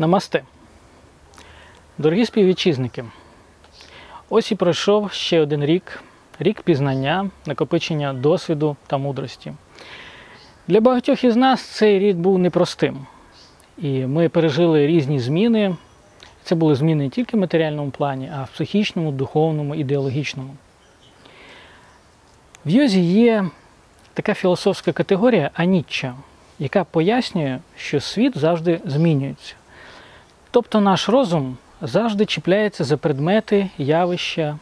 Намасте. Дорогі співвітчизники, ось і пройшов ще один рік, рік пізнання, накопичення досвіду та мудрості. Для багатьох із нас цей рік був непростим. І ми пережили різні зміни. Це були зміни не тільки в матеріальному плані, а в психічному, духовному, ідеологічному. В йозі є така філософська категорія аніччя, яка пояснює, що світ завжди змінюється. Тобто наш розум завжди чіпляється за предмети, явища,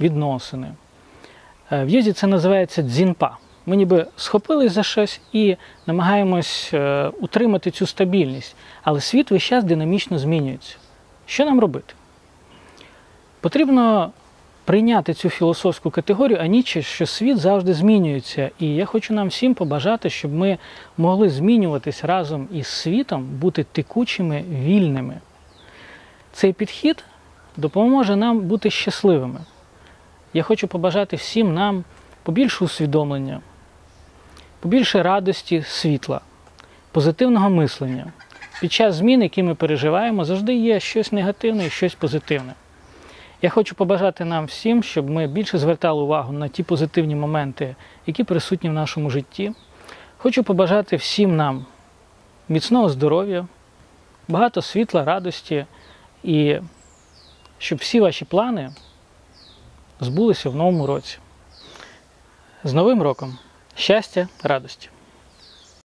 відносини. Е, В юзі це називається дзінпа. Ми ніби схопились за щось і намагаємось е, утримати цю стабільність. Але світ весь час динамічно змінюється. Що нам робити? Потрібно прийняти цю філософську категорію, а ніче, що світ завжди змінюється. І я хочу нам всім побажати, щоб ми могли змінюватись разом із світом, бути текучими, вільними. Цей підхід допоможе нам бути щасливими. Я хочу побажати всім нам побільше усвідомлення, побільше радості, світла, позитивного мислення. Під час змін, які ми переживаємо, завжди є щось негативне і щось позитивне. Я хочу побажати нам всім, щоб ми більше звертали увагу на ті позитивні моменти, які присутні в нашому житті. Хочу побажати всім нам міцного здоров'я, багато світла, радості і щоб всі ваші плани збулися в новому році. З Новим роком! Щастя, радості!